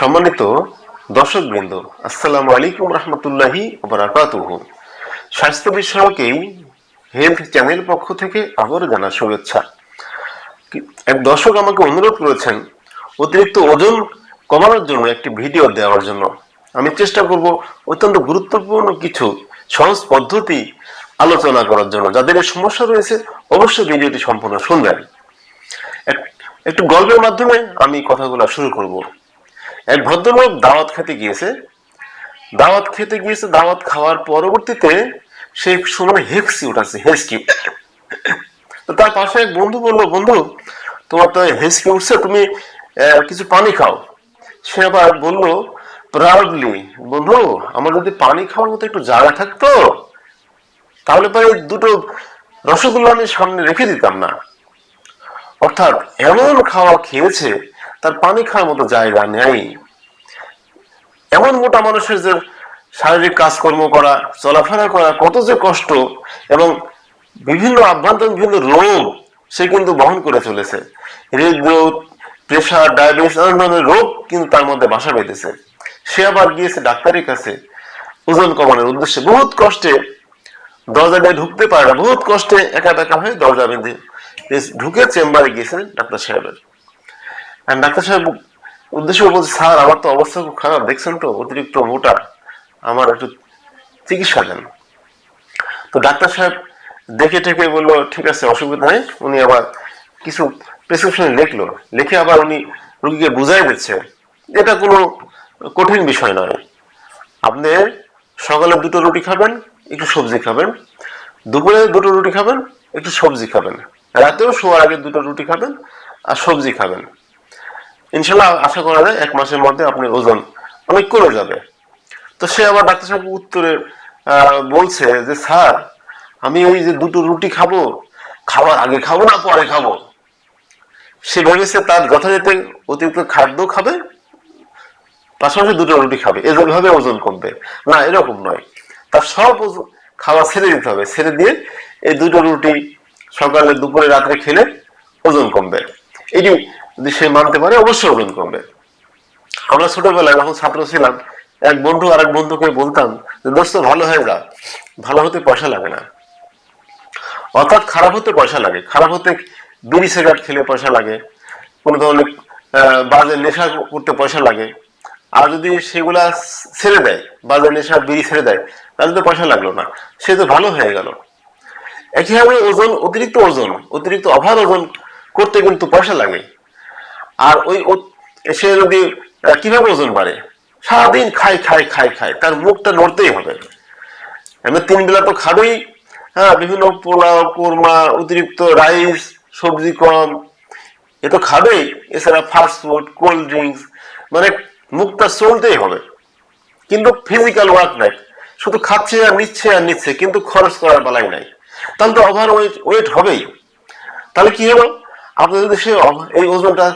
সম্মানিত দর্শক বৃন্দ আসসালামু আলাইকুম রহমতুল্লাহি বারাকাতুহু। স্বাস্থ্য বিষয়ক এই হেলথ চ্যানেল পক্ষ থেকে আবারও জানা শুভেচ্ছা। এক দর্শক আমাকে অনুরোধ করেছেন, অতিরিক্ত ওজন কমানোর জন্য একটি ভিডিও দেওয়ার জন্য। আমি চেষ্টা করব অত্যন্ত গুরুত্বপূর্ণ কিছু সহজ পদ্ধতি আলোচনা করার জন্য। যাদের সমস্যা রয়েছে, অবশ্যই ভিডিওটি সম্পূর্ণ শুনবেন। এক- একটু গল্পের মাধ্যমে আমি কথাগুলো শুরু করব। এক ভদ্রলোক দাওয়াত খেতে গিয়েছে। দাওয়াত খেতে গিয়েছে, দাওয়াত খাওয়ার পরবর্তীতে সে সময় হেক্সি উঠাচ্ছে হেসকি তার পাশে এক বন্ধু বলল, বন্ধু, তোমার তো হেসকি উঠছে, তুমি কিছু পানি খাও। সে আবার বলল প্রাউডলি বন্ধু, আমার যদি পানি খাওয়ার মতো একটু জায়গা থাকতো, তাহলে পরে দুটো রসগোল্লা আমি সামনে রেখে দিতাম না। অর্থাৎ এমন খাওয়া খেয়েছে তার পানি খাওয়ার মতো জায়গা নেই। এমন মোটা মানুষের যে শারীরিক কাজকর্ম করা, চলাফেরা করা, কত যে কষ্ট এবং বিভিন্ন আভ্যন্তরীণ বিভিন্ন রোগ সে কিন্তু বহন করে চলেছে। হৃদরোগ প্রেশার, ডায়াবেটিস, নানান ধরনের রোগ কিন্তু তার মধ্যে বাসা বেঁধেছে। সে আবার গিয়েছে ডাক্তারের কাছে। ওজন কমানোর উদ্দেশ্যে বহুত কষ্টে দরজা দিয়ে ঢুকতে পারে না। বহুত কষ্টে একা একা হয়ে দরজা বেঁধে ঢুকে চেম্বারে গিয়েছেন ডাক্তার সাহেবের। আর ডাক্তার সাহেব, উদ্দেশ্য বলছে, স্যার, আমার তো অবস্থা খুব খারাপ। দেখছেন তো, অতিরিক্ত মোটা আমার একটু চিকিৎসা দেন। তো ডাক্তার সাহেব দেখে টেকে বলল, ঠিক আছে, অসুবিধা নেই। উনি আবার কিছু প্রেসক্রিপশন লিখলো। লিখে আবার উনি রুগীকে বুঝাই দিচ্ছে। এটা কোনো কঠিন বিষয় নয়। আপনি সকালে দুটো রুটি খাবেন, একটু সবজি খাবেন। দুপুরে দুটো রুটি খাবেন, একটু সবজি খাবেন। রাতেও শোয়ার আগে দুটো রুটি খাবেন আর সবজি খাবেন। ইনশাল্লাহ আশা করা যায় এক মাসের মধ্যে আপনার ওজন অনেক কমে যাবে। তো সে আবার ডাক্তার সাহেব উত্তরে বলছে যে, স্যার, আমি ওই যে দুটো রুটি খাব খাওয়ার আগে খাব না পরে খাব? সে ভেবেছে তার যথাযথ অতিরিক্ত খাদ্য খাবে, পাশাপাশি দুটো রুটি খাবে। এভাবে ওজন কমবে। না, এরকম নয়। তার সব খাওয়া ছেড়ে দিতে হবে। ছেড়ে দিয়ে এই দুটো রুটি সকালে, দুপুরে, রাত্রে খেলে ওজন কমবে। এটি যদি সে মানতে পারে, অবশ্যই ওজন কমবে আমরা ছোটবেলায় যখন ছাত্র ছিলাম, এক বন্ধু আর এক বন্ধুকে বলতাম যে, দোস্ত, ভালো হয়ে যা। ভালো হতে পয়সা লাগে না। অর্থাৎ খারাপ হতে পয়সা লাগে। খারাপ হতে বিড়ি, সিগারেট খেলে পয়সা লাগে। কোনো ধরনের বাজে নেশা করতে পয়সা লাগে। আর যদি সেগুলা ছেড়ে দেয়, বাজে নেশা, বিড়ি ছেড়ে দেয়, তাহলে তো পয়সা লাগল না। সে তো ভালো হয়ে গেল। একইভাবে ওজন, অতিরিক্ত ওজন, অতিরিক্ত অভার ওজন করতে কিন্তু পয়সা লাগে। আর ওই সে যদি কীভাবে ওজন বাড়ে? সারাদিন খাই খাই খাই খাই তার মুখটা নড়তেই হবে। এমনি তিন বেলা তো খাবেই। হ্যাঁ বিভিন্ন পোলাও, কোরমা, অতিরিক্ত রাইস, সবজি কম। এ তো খাবেই। এছাড়া ফাস্ট ফুড কোল্ড ড্রিঙ্কস মানে মুখটা চলতেই হবে। কিন্তু ফিজিক্যাল ওয়ার্ক নাই। শুধু খাচ্ছে আর নিচ্ছে আর নিচ্ছে, কিন্তু খরচ করার বেলায় নাই। তাহলে তো ওভার ওয়েট ওয়েট হবেই। তাহলে কি হলো? আপনি যদি সে এই ওজনটা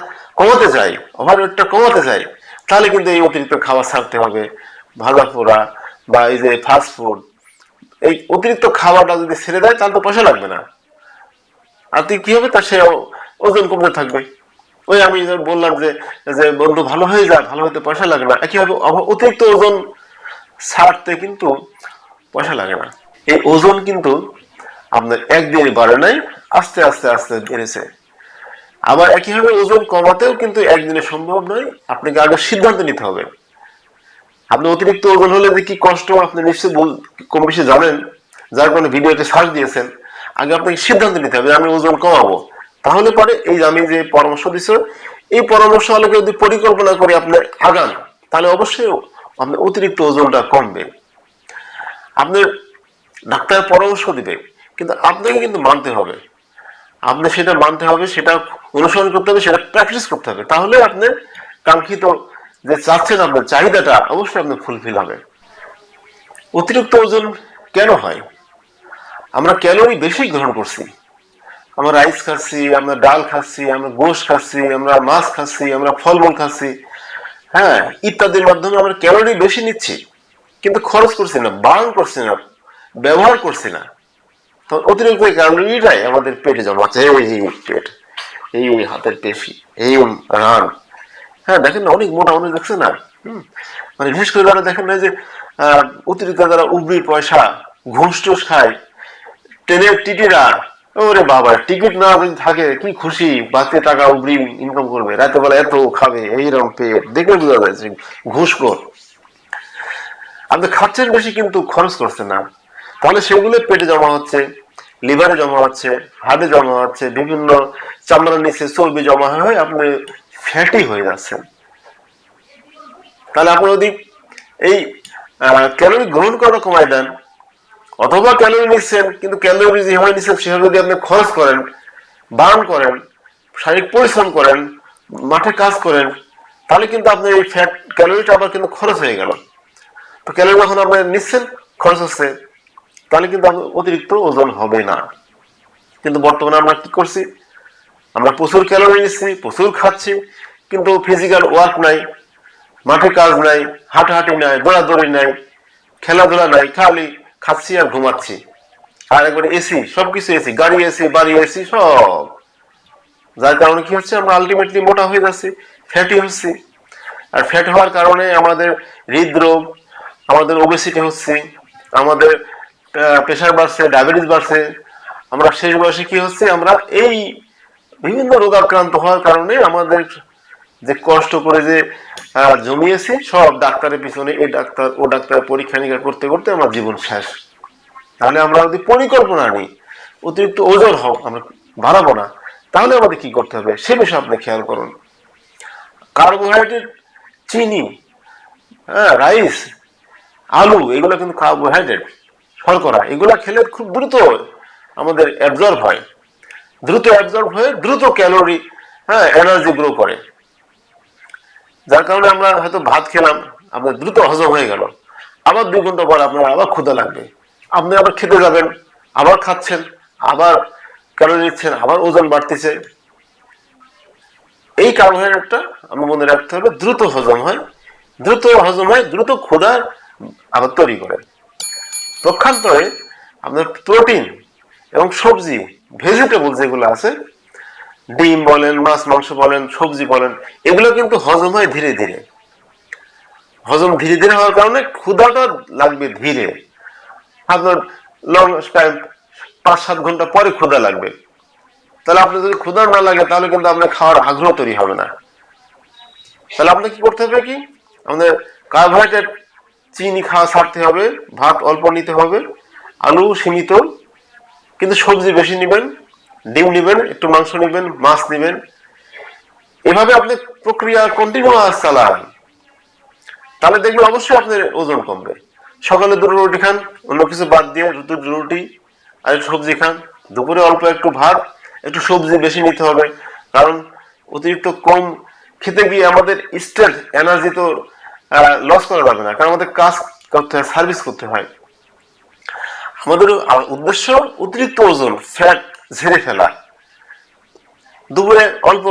কমাতে চাই ওভার ওয়েটটা কমাতে চাই, তাহলে কিন্তু এই অতিরিক্ত খাবার ছাড়তে হবে। ভাজা পোড়া বা এই যে ফাস্ট ফুড এই অতিরিক্ত খাবারটা যদি ছেড়ে দেয়, তাহলে তো পয়সা লাগবে না। আর তুই কি হবে? তার সে ওজন কমতে থাকবে। ওই আমি বললাম যে যে বন্ধু ভালো হয়ে যায় ভালো হতে পয়সা লাগে না, একইভাবে অতিরিক্ত ওজন ছাড়তে কিন্তু পয়সা লাগে না। এই ওজন কিন্তু আপনার একদিনে বাড়ে নাই, আস্তে আস্তে আস্তে বেড়েছে। আবার একইভাবে ওজন কমাতেও কিন্তু একদিনে সম্ভব নয়। আপনাকে আগে সিদ্ধান্ত নিতে হবে। আপনি অতিরিক্ত ওজন হলে কি কষ্ট, আপনি নিশ্চয়ই কম বেশি জানেন। যার কারণে ভিডিওতে সার্চ দিয়েছেন। আগে আপনাকে সিদ্ধান্ত নিতে হবে আমি ওজন কমাবো। তাহলে পরে এই আমি যে পরামর্শ দিচ্ছি এই পরামর্শ আলোকে যদি পরিকল্পনা করে আপনি আগান, তাহলে অবশ্যই আপনার অতিরিক্ত ওজনটা কমবে। আপনার ডাক্তার পরামর্শ দিবে, কিন্তু আপনাকে কিন্তু মানতে হবে। আপনি সেটা মানতে হবে, সেটা অনুসরণ করতে হবে, সেটা প্র্যাকটিস করতে হবে। তাহলে আপনি কাঙ্ক্ষিত যে চাচ্ছেন আপনার চাহিদাটা অবশ্যই আপনার ফুলফিল হবে। অতিরিক্ত ওজন কেন হয়? আমরা ক্যালোরি বেশি গ্রহণ করছি। আমরা রাইস খাচ্ছি, আমরা ডাল খাচ্ছি, আমরা গোশ খাচ্ছি, আমরা মাছ খাচ্ছি, আমরা ফলমূল খাচ্ছি। হ্যাঁ ইত্যাদির মাধ্যমে আমরা ক্যালোরি বেশি নিচ্ছি, কিন্তু খরচ করছি না, বার্ন করছি না, ব্যবহার করছি না। তো অতিরিক্ত ক্যালোরিটাই আমাদের পেটে জমাচ্ছে এই ওই পেট, এই ওই হাতের পেশি, এই ওই রান। হ্যাঁ দেখেন না, অনেক মোটা মানুষ দেখছে না। মানে বিশেষ করে যারা দেখেন না যে অতিরিক্ত যারা উবরি পয়সা, ঘুষ টুস খায় ট্রেনের টিটিরা ওরে বাবা, টিকিট না যদি থাকে, কি খুশি, বাড়তি টাকা উবরি ইনকাম করবে। রাতে বেলা এত খাবে, এইরকম পেট। দেখলে বোঝা যায় যে ঘুষখোর আপনি খাচ্ছেন বেশি কিন্তু খরচ করছে না। তাহলে সেগুলো পেটে জমা হচ্ছে। লিভারে জমা হচ্ছে, হার্টে জমা হচ্ছে, বিভিন্ন চামড়ার নিচে চর্বি জমা হয়ে আপনি ফ্যাটি হয়ে যাচ্ছেন। তাহলে আপনি যদি এই ক্যালোরি গ্রহণ করা কমাই দেন, অথবা ক্যালোরি নিচ্ছেন, কিন্তু ক্যালোরি যেভাবে নিচ্ছেন সেভাবে যদি আপনি খরচ করেন বার্ন করেন, শারীরিক পরিশ্রম করেন, মাঠে কাজ করেন, তাহলে কিন্তু আপনার এই ফ্যাট ক্যালোরিটা আবার কিন্তু খরচ হয়ে গেল। তো ক্যালোরি যখন আপনি নিচ্ছেন, খরচ হচ্ছে তাহলে কিন্তু অতিরিক্ত ওজন হবে না। কিন্তু বর্তমানে আমরা কি করছি? আমরা প্রচুর ক্যালোরি নিচ্ছি, প্রচুর খাচ্ছি, কিন্তু ফিজিক্যাল ওয়ার্ক নাই, মাঠে কাজ নাই, হাঁটাহাঁটি নাই, দৌড়াদৌড়ি নাই, খেলাধুলা নাই, খালি খাচ্ছি আর ঘুমাচ্ছি। আর একবারে এসি সবকিছু এসি গাড়ি এসি বাড়ি এসি সব। যার কারণে কি হচ্ছে? আমরা আলটিমেটলি মোটা হয়ে যাচ্ছি ফ্যাটি হচ্ছি। আর ফ্যাট হওয়ার কারণে আমাদের হৃদরোগ, আমাদের ওবেসিটি হচ্ছে, আমাদের প্রেশার বাড়ছে ডায়াবেটিস বাড়ছে। আমরা শেষ বয়সে কি হচ্ছে? আমরা এই বিভিন্ন রোগাক্রান্ত হওয়ার কারণে আমাদের যে কষ্ট করে যে জমিয়েছি, সব ডাক্তারের পিছনে এই ডাক্তার, ও ডাক্তার পরীক্ষা নিরীক্ষা করতে করতে আমার জীবন শেষ। তাহলে আমরা যদি পরিকল্পনা নিই, অতিরিক্ত ওজন হোক, আমরা বাড়াবো না, তাহলে আমাদের কি করতে হবে? সে বিষয়ে আপনি খেয়াল করুন। কার্বোহাইড্রেট, চিনি হ্যাঁ রাইস, আলু, এগুলো কিন্তু কার্বোহাইড্রেট। শর্করা এগুলো খেলে খুব দ্রুত আমাদের অ্যাবজর্ব হয়। দ্রুত অ্যাবজর্ব হয়ে দ্রুত ক্যালোরি হ্যাঁ এনার্জি গ্রো করে। যার কারণে আমরা হয়তো ভাত খেলাম, আপনার দ্রুত হজম হয়ে গেল। আবার দুই ঘণ্টা পর আপনার আবার ক্ষুধা লাগবে। আপনি আবার খেতে যাবেন, আবার খাচ্ছেন, আবার ক্যালোরি নিচ্ছেন, আবার ওজন বাড়তেছে। এই কার্বোহাইড্রেটটা আমার মনে রাখতে হবে, দ্রুত হজম হয়, দ্রুত হজম হয়, দ্রুত ক্ষুধা আবার তৈরি করে। পক্ষান্তরে আপনার প্রোটিন এবং সবজি ভেজিটেবল যেগুলো আছে, ডিম বলেন, মাছ, মাংস বলেন, সবজি বলেন, এগুলো কিন্তু হজম হয় ধীরে ধীরে। হজম ধীরে ধীরে হওয়ার কারণে ক্ষুধাটা লাগবে ধীরে। আপনার লং টাইম পাঁচ সাত ঘণ্টা পরে ক্ষুধা লাগবে। তাহলে আপনার যদি ক্ষুধা না লাগে, তাহলে কিন্তু আপনার খাওয়ার আগ্রহ তৈরি হবে না। তাহলে আপনাকে কি করতে হবে কি? আমাদের কার্বোহাইড্রেট চিনি খাওয়া ছাড়তে হবে, ভাত অল্প নিতে হবে, আলু সীমিত, কিন্তু সবজি বেশি নেবেন, ডিম নেবেন, একটু মাংস নেবেন, মাছ নেবেন। এভাবে আপনি প্রক্রিয়া কন্টিনিউয়াস চালান। তাহলে দেখবেন অবশ্যই আপনার ওজন কমবে। সকালে দুটো রুটি খান, অন্য কিছু বাদ দিয়ে দুটো রুটি আর সবজি খান। দুপুরে অল্প একটু ভাত, একটু সবজি বেশি নিতে হবে। কারণ অতিরিক্ত কম খেতে গিয়ে আমাদের স্টেট এনার্জি তো লস করা যাবে না, কারণ আমাদের কাজ করতে হয় সার্ভিস করতে হয়। আমাদের উদ্দেশ্য অতিরিক্ত ওজন ফ্যাট ঝেড়ে ফেলা। দুপুরে অল্প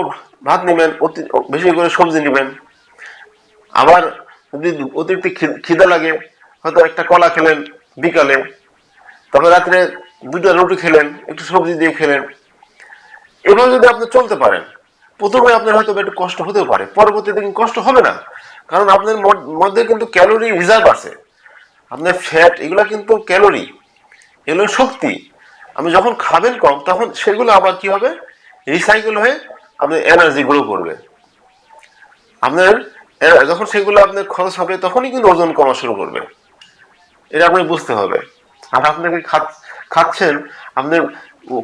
ভাত নেবেন বেশি করে সবজি নেবেন। আবার যদি অতিরিক্ত খিদা লাগে, হয়তো একটা কলা খেলেন বিকালে, তারপর রাত্রে দুটো রুটি খেলেন, একটু সবজি দিয়ে খেলেন। এভাবে যদি আপনি চলতে পারেন প্রথমে আপনার হয়তো একটু কষ্ট হতেও পারে পরবর্তী দিন কষ্ট হবে না। কারণ আপনার মধ্যে কিন্তু ক্যালোরি রিজার্ভ আছে। আপনার ফ্যাট, এগুলো কিন্তু ক্যালোরি, এগুলো শক্তি। আপনি যখন খাবেন কম, তখন সেগুলো আবার কি হবে? রিসাইকেল হয়ে আপনার এনার্জি গ্রো করবে। আপনার যখন সেগুলো আপনার খরচ হবে, তখনই কিন্তু ওজন কমা শুরু করবে। এটা আপনাকে বুঝতে হবে। আর আপনাকে খাচ্ছেন, আপনার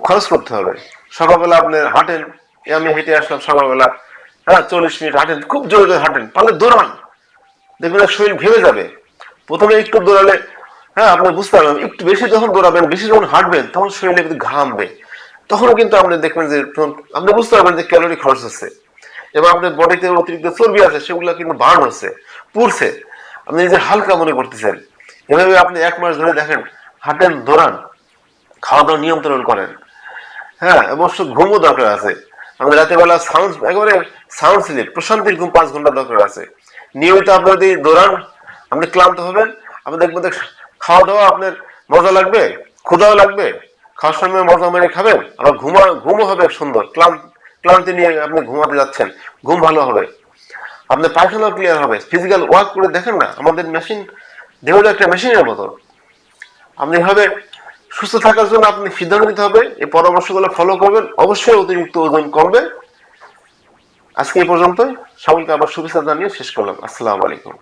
খরচ করতে হবে। সকালবেলা আপনার হাঁটেন আমি হেঁটে আসলাম সকালবেলা। হ্যাঁ চল্লিশ মিনিট হাঁটেন, খুব জোরে জোরে হাঁটেন, পারলে দৌড়ান। দেখবেন শরীর ভেঙে যাবে। প্রথমে একটু দৌড়ালে হ্যাঁ আপনি বুঝতে পারবেন একটু বেশি যখন দৌড়াবেন, বেশি যখন হাঁটবেন, তখন শরীরে কিন্তু ঘামবে। তখনও কিন্তু আপনি দেখবেন যে আপনি বুঝতে পারবেন যে ক্যালোরি খরচ হচ্ছে। এবং আপনার বডিতে অতিরিক্ত চর্বি আছে, সেগুলো কিন্তু বার্ন হচ্ছে, পুড়ছে। আপনি নিজে হালকা মনে করতেছেন। এভাবে আপনি এক মাস ধরে দেখেন, হাঁটেন, দৌড়ান খাওয়া দাওয়া নিয়ন্ত্রণ করেন। হ্যাঁ অবশ্য ঘুমও দরকার আছে। আমাদের রাতের বেলা সাউন্ড একেবারে সাউন্ড স্লিপ প্রশান্তির ঘুম পাঁচ ঘণ্টা দরকার আছে। নিয়মিত আপনি যদি দৌড়ান, আপনি ক্লান্ত হবেন, আপনি দেখবেন খাওয়া দাওয়া আপনার মজা লাগবে ক্ষুদাও লাগবে, খাওয়ার সময় মজা মেরে খাবেন, আবার ঘুমা, ঘুমও হবে সুন্দর ক্লান্ত ক্লান্তি নিয়ে আপনি ঘুমাতে যাচ্ছেন, ঘুম ভালো হবে। আপনার পায়খানাও ক্লিয়ার হবে ফিজিক্যাল ওয়ার্ক করে দেখেন না, আমাদের মেশিন দেহটা একটা মেশিনের মতো। আপনি এভাবে সুস্থ থাকার জন্য আপনি সিদ্ধান্ত নিতে হবে, এই পরামর্শগুলো ফলো করবেন, অবশ্যই অতিরিক্ত ওজন কমবে। আজকে এই পর্যন্ত সবাইকে আবার শুভেচ্ছা জানিয়ে শেষ করলাম। আসসালামু আলাইকুম।